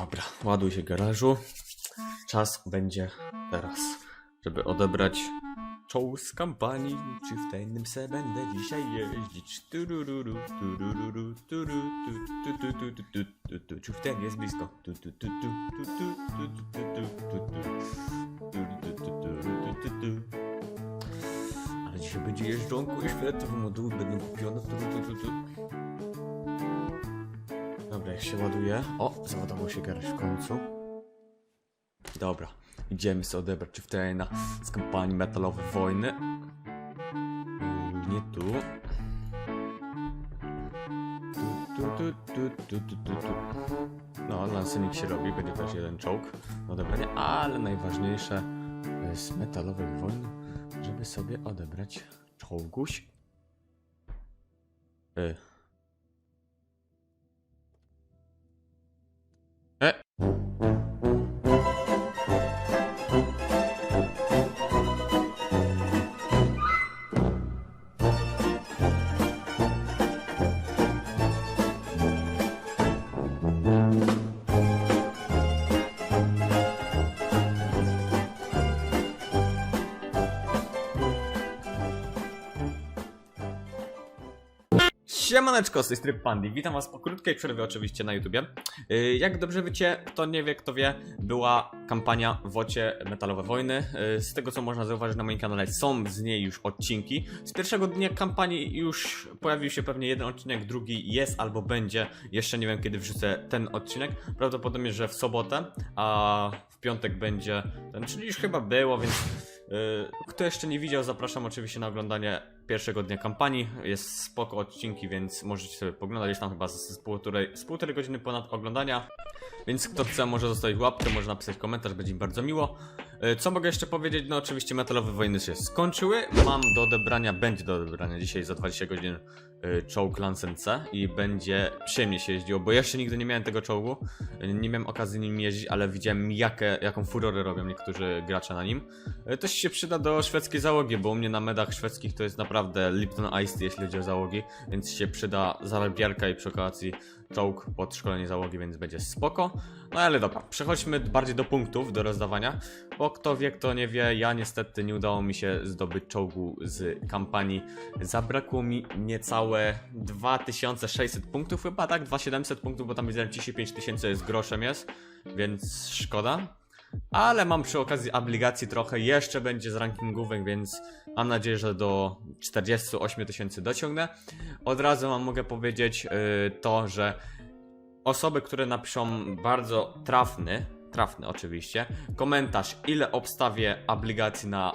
Dobra, ładuj się garażu. Czas będzie teraz, żeby odebrać czołg z kampanii. Czy w tajnym se będę dzisiaj jeździć? Turururu, turururu, turu, tu, tu, tu, tu, tu, tu, tu. Czy w ten jest blisko? Tu, tu, tu, tu, tu, tu, tu, tu, tu, tu, tu. Tu, tu, tu, tu, tu. Ale dzisiaj będzie jeżdżonko i światło moduły będą kupione. Tu, tu, tu, tu. Dobra, jak się ładuje. O, załadował się garaż w końcu. Dobra, idziemy sobie odebrać Chieftaina z kampanii metalowej wojny. Nie tu. Tu, tu, tu, tu, tu, tu, tu. No, się robi, będzie też jeden czołg odebrania, ale najważniejsze z metalowej wojny, żeby sobie odebrać czołguś. Y. Siemaneczko, z tej Pandi. Witam was po krótkiej przerwie oczywiście na YouTubie. Yy, Jak dobrze wiecie, kto nie wie, kto wie, była kampania Wocie Metalowe Wojny. Yy, Z tego co można zauważyć na moim kanale są z niej już odcinki. Z pierwszego dnia kampanii już pojawił się pewnie jeden odcinek, drugi jest albo będzie. Jeszcze nie wiem kiedy wrzucę ten odcinek. Prawdopodobnie, że w sobotę, a w piątek będzie ten, czyli już chyba było, więc yy, kto jeszcze nie widział, zapraszam oczywiście na oglądanie pierwszego dnia kampanii. Jest spoko odcinki, więc możecie sobie poglądać. Jest tam chyba z, z, półtorej, z półtorej godziny ponad oglądania. Więc kto chce, może zostawić łapkę, może napisać komentarz, będzie mi bardzo miło. E, Co mogę jeszcze powiedzieć? No oczywiście metalowe wojny się skończyły. Mam do odebrania, będzie do odebrania dzisiaj za 20 godzin e, czołg Lancen C i będzie przyjemnie się jeździło, bo jeszcze nigdy nie miałem tego czołgu. E, Nie miałem okazji nim jeździć, ale widziałem jakie, jaką furorę robią niektórzy gracze na nim. Też się przyda do szwedzkiej załogi, bo u mnie na medach szwedzkich to jest naprawdę Lipton Ice, jeśli chodzi o załogi, więc się przyda zarabiarka i przy okazji czołg pod szkolenie załogi, więc będzie spoko. No ale dobra, przechodźmy bardziej do punktów, do rozdawania, bo kto wie, kto nie wie, ja niestety nie udało mi się zdobyć czołgu z kampanii. Zabrakło mi niecałe 2600 punktów, chyba tak, 2700 punktów, bo tam widziałem 35 tysięcy jest groszem jest, więc szkoda. Ale mam przy okazji obligacji trochę, jeszcze będzie z rankingówek, więc mam nadzieję, że do 48 tysięcy dociągnę. Od razu wam mogę powiedzieć yy, to, że osoby, które napiszą bardzo trafny, trafny oczywiście, komentarz ile obstawię obligacji na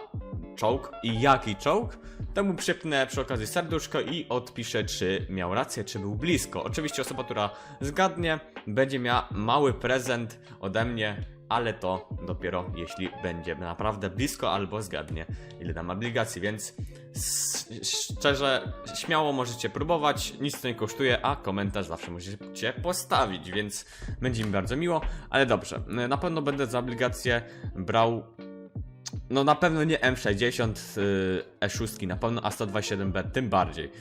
czołg i jaki czołg, temu przypnę przy okazji serduszko i odpiszę, czy miał rację, czy był blisko. Oczywiście osoba, która zgadnie, będzie miała mały prezent ode mnie, ale to dopiero jeśli będzie naprawdę blisko albo zgadnie, ile dam obligacji, więc szczerze, śmiało możecie próbować, nic to nie kosztuje, a komentarz zawsze możecie postawić, więc będzie mi bardzo miło, ale dobrze, na pewno będę za obligację brał no na pewno nie M60 y, E6 na pewno, a 127B tym bardziej.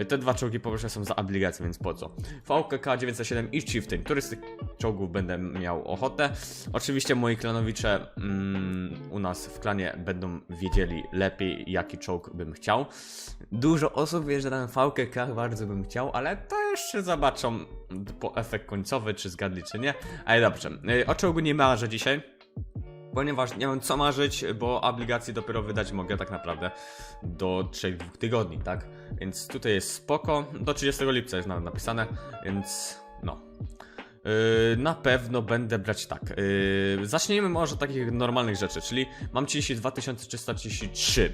Y, Te dwa czołgi powyżej są za obligację, więc po co? VKK 907 i Chieftain, który z tych czołgów będę miał ochotę. Oczywiście moi klanowicze mm, u nas w klanie będą wiedzieli lepiej jaki czołg bym chciał. Dużo osób wie, że ten VKK bardzo bym chciał, ale to jeszcze zobaczą po efekt końcowy, czy zgadli, czy nie. Ale dobrze, Y, o czołgu nie marzę dzisiaj ponieważ nie mam co marzyć, bo obligacji dopiero wydać mogę tak naprawdę do 3-2 tygodni, tak? Więc tutaj jest spoko. Do 30 lipca jest nawet napisane, więc no. Yy, na pewno będę brać tak. Yy, zacznijmy może od takich normalnych rzeczy, czyli mam 32 333.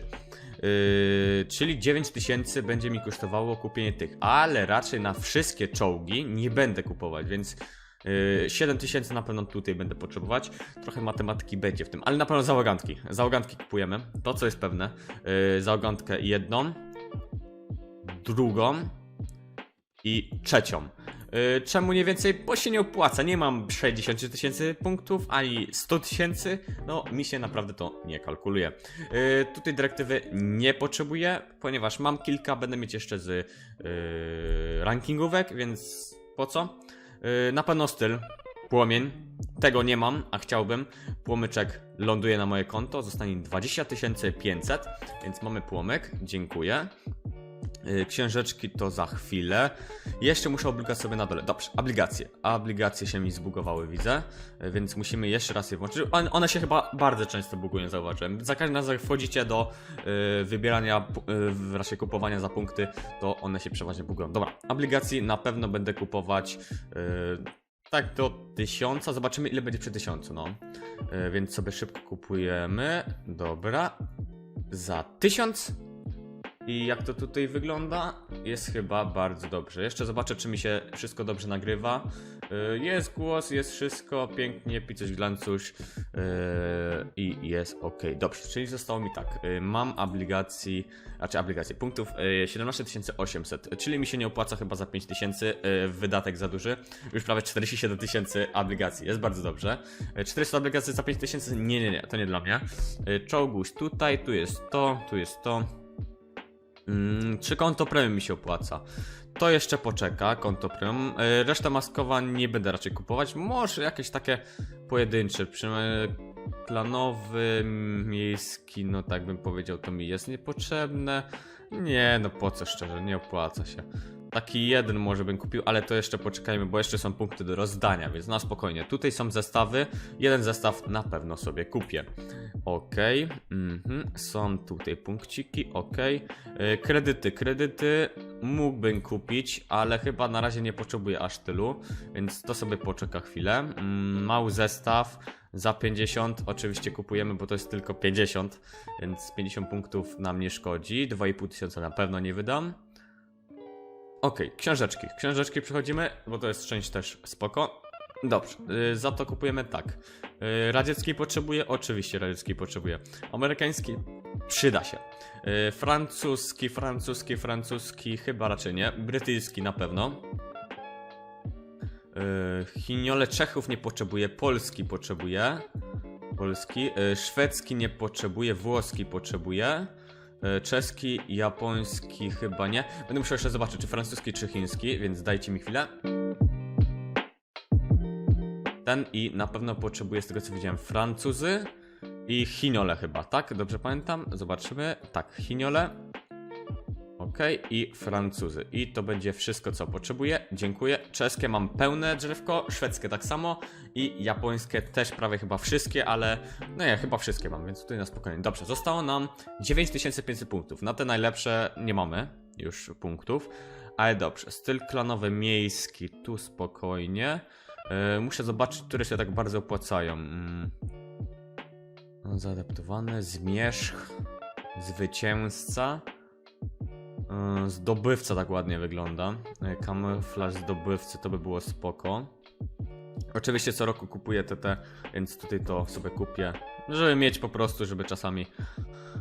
Yy, czyli 9000 będzie mi kosztowało kupienie tych, ale raczej na wszystkie czołgi nie będę kupować, więc Yy, 7000 na pewno tutaj będę potrzebować. Trochę matematyki będzie w tym, ale na pewno załogantki. Załogantki kupujemy. To co jest pewne. Yy, załogantkę jedną, drugą i trzecią. Yy, czemu nie więcej? Bo się nie opłaca. Nie mam 60 tysięcy punktów, ani 100 tysięcy. No, mi się naprawdę to nie kalkuluje. Yy, tutaj dyrektywy nie potrzebuję, ponieważ mam kilka. Będę mieć jeszcze z yy, rankingówek, więc po co? Yy, na pewno styl. płomień. Tego nie mam, a chciałbym. Płomyczek ląduje na moje konto, zostanie 20 500, więc mamy płomyk, dziękuję. Y, Księżeczki to za chwilę. Jeszcze muszę obligać sobie na dole. Dobrze, obligacje. Obligacje się mi zbugowały, widzę, y, więc musimy jeszcze raz je włączyć. One- się chyba bardzo często bugują, zauważyłem. Za każdym razem jak wchodzicie do y, wybierania, y, raczej kupowania za punkty, to one się przeważnie bugują. Dobra, obligacji na pewno będę kupować y, tak do tysiąca. Zobaczymy ile będzie przy tysiącu, no. Y, więc sobie szybko kupujemy. Dobra. Za tysiąc i jak to tutaj wygląda? Jest chyba bardzo dobrze. Jeszcze zobaczę, czy mi się wszystko dobrze nagrywa. Yy, Jest głos, jest wszystko pięknie, picoś glancuś yy, i jest ok. Dobrze, czyli zostało mi tak. Yy, Mam obligacji, znaczy obligacje punktów yy, 17 800, czyli mi się nie opłaca chyba za 5000, yy, wydatek za duży. Już prawie 47 tysięcy obligacji, jest bardzo dobrze. Yy, 400 obligacji za 5000? Nie, nie, nie, to nie dla mnie. Czołguś tutaj, tu jest to, tu jest to. Mm, czy konto premium mi się opłaca? To jeszcze poczeka, konto premium. E, Resztę maskowa nie będę raczej kupować. Może jakieś takie pojedyncze, przynajmniej klanowy, miejski, no tak bym powiedział, to mi jest niepotrzebne. Nie, no po co szczerze, nie opłaca się. Taki jeden może bym kupił, ale to jeszcze poczekajmy, bo jeszcze są punkty do rozdania, więc na spokojnie. Tutaj są zestawy, jeden zestaw na pewno sobie kupię. Ok, mhm. są tutaj punkciki, ok. Kredyty, kredyty mógłbym kupić, ale chyba na razie nie potrzebuję aż tylu, więc to sobie poczeka chwilę. Mm, Mały zestaw za 50, oczywiście kupujemy, bo to jest tylko 50, więc 50 punktów nam nie szkodzi. 2,5 tysiąca na pewno nie wydam. Okej, książeczki. Książeczki przechodzimy, bo to jest część też spoko. Dobrze, y, za to kupujemy tak. Y, radziecki potrzebuje? Oczywiście radziecki potrzebuje. Amerykański? Przyda się. Y, francuski, francuski, francuski chyba raczej nie. Brytyjski na pewno. Y, Chiniole Czechów nie potrzebuje, polski potrzebuje. Polski. Y, szwedzki nie potrzebuje, włoski potrzebuje. Y, Czeski, japoński chyba nie. Będę musiał jeszcze zobaczyć, czy francuski, czy chiński, więc dajcie mi chwilę. Ten i na pewno potrzebuje z tego co widziałem Francuzy i Chiniole chyba, tak? Dobrze pamiętam? Zobaczymy. Tak, Chiniole. Ok, i Francuzy. I to będzie wszystko, co potrzebuję. Dziękuję. Czeskie mam pełne drzewko, szwedzkie tak samo i japońskie też prawie chyba wszystkie, ale no ja chyba wszystkie mam, więc tutaj na spokojnie. Dobrze, zostało nam 9500 punktów. Na te najlepsze nie mamy już punktów, ale dobrze. Styl klanowy miejski, tu spokojnie. Yy, muszę zobaczyć, które się tak bardzo opłacają. Mm. Zaadaptowane, zmierzch, zwycięzca. Yy, Zdobywca tak ładnie wygląda. Yy, Kamuflaż zdobywcy to by było spoko. Oczywiście co roku kupuję TT, więc tutaj to sobie kupię, żeby mieć po prostu, żeby czasami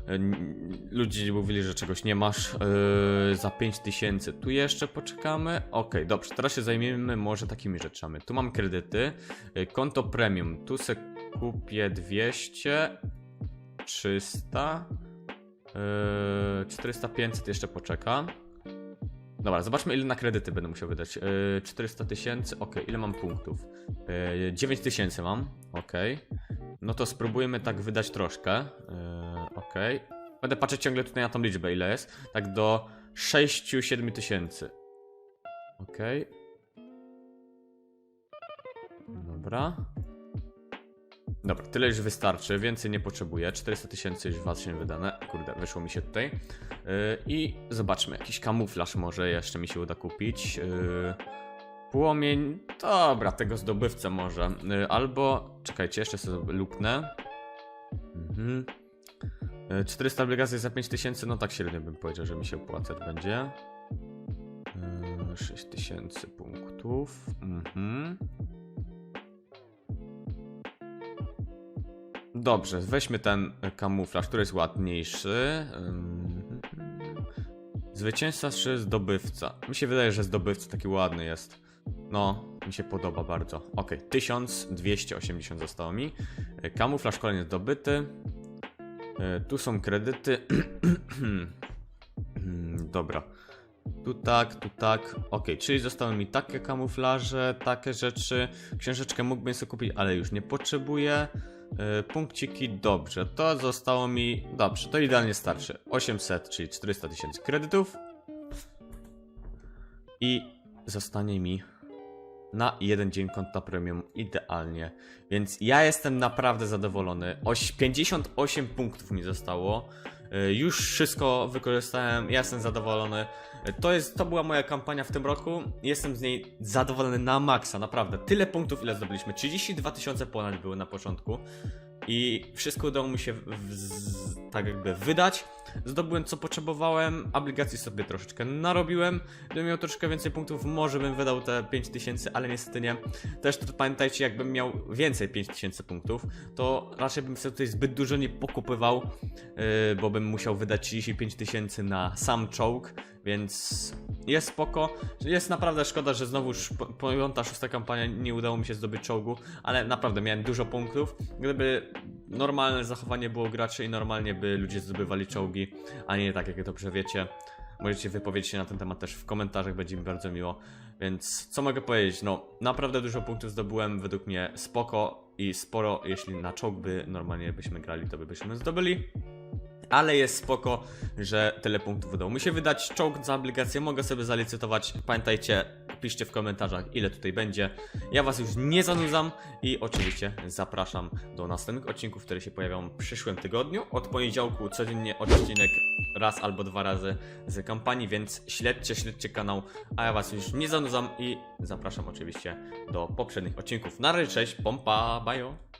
n- ludzie mówili, że czegoś nie masz. Yy, za 5000 tu jeszcze poczekamy. Ok, dobrze, teraz się zajmiemy może takimi rzeczami. Tu mam kredyty, konto premium, tu se kupię 200, 300, yy, 400, 500 jeszcze poczeka. Dobra, zobaczmy ile na kredyty będę musiał wydać. Yy, 400 tysięcy, ok, ile mam punktów? Yy, 9 tysięcy mam, ok. No to spróbujemy tak wydać troszkę. Yy, ok. Będę patrzeć ciągle tutaj na tą liczbę, ile jest. Tak do 6-7 tysięcy. Ok. Dobra. Dobra, tyle już wystarczy, więcej nie potrzebuję. 400 tysięcy już właśnie wydane. Kurde, wyszło mi się tutaj. Yy, I zobaczmy, jakiś kamuflaż może jeszcze mi się uda kupić. Yy, płomień, dobra, tego zdobywcę może. Yy, albo, czekajcie, jeszcze sobie luknę. Mhm. Yy, 400 obligacji za 5000, no tak średnio bym powiedział, że mi się opłacać będzie. Yy, 6000 punktów. Mhm. Dobrze, weźmy ten kamuflaż, który jest ładniejszy. Zwycięzca czy zdobywca? Mi się wydaje, że zdobywca taki ładny jest. No, mi się podoba bardzo. Ok, 1280 zostało mi. Kamuflaż kolejny zdobyty. E, Tu są kredyty. Dobra. Tu tak, tu tak. Okej, czyli zostały mi takie kamuflaże, takie rzeczy. Książeczkę mógłbym sobie kupić, ale już nie potrzebuję. Yy, punkciki, dobrze. To zostało mi. Dobrze, to idealnie starczy. 800, czyli 400 tysięcy kredytów. I zostanie mi na jeden dzień konta premium idealnie. Więc ja jestem naprawdę zadowolony. Oś 58 punktów mi zostało. Y, Już wszystko wykorzystałem, ja jestem zadowolony. Y, To, jest, to była moja kampania w tym roku. Jestem z niej zadowolony na maksa, naprawdę. Tyle punktów, ile zdobyliśmy. 32 tysiące ponad były na początku. I wszystko udało mi się w, tak jakby wydać. Zdobyłem co potrzebowałem, aplikacji sobie troszeczkę narobiłem. Gdybym miał troszkę więcej punktów, może bym wydał te 5000, ale niestety nie. Też to pamiętajcie, jakbym miał więcej 5000 punktów, to raczej bym sobie tutaj zbyt dużo nie pokupywał, yy, bo bym musiał wydać 35 tysięcy na sam czołg, więc jest spoko. Jest naprawdę szkoda, że znowuż po- piąta, szósta kampania nie udało mi się zdobyć czołgu, ale naprawdę miałem dużo punktów. Gdyby normalne zachowanie było graczy i normalnie by ludzie zdobywali czołgi, a nie tak jak to przewiecie. Możecie wypowiedzieć się na ten temat też w komentarzach, będzie mi bardzo miło. Więc co mogę powiedzieć? No, naprawdę dużo punktów zdobyłem, według mnie spoko i sporo, jeśli na czołg by normalnie byśmy grali, to by byśmy zdobyli. Ale jest spoko, że tyle punktów udało mi się wydać. Czołg za aplikację mogę sobie zalicytować. Pamiętajcie, piszcie w komentarzach, ile tutaj będzie. Ja Was już nie zanudzam i oczywiście zapraszam do następnych odcinków, które się pojawią w przyszłym tygodniu. Od poniedziałku codziennie odcinek raz albo dwa razy z kampanii, więc śledźcie, śledźcie kanał, a ja Was już nie zanudzam i zapraszam oczywiście do poprzednich odcinków. Na razie, cześć, pompa, bajo!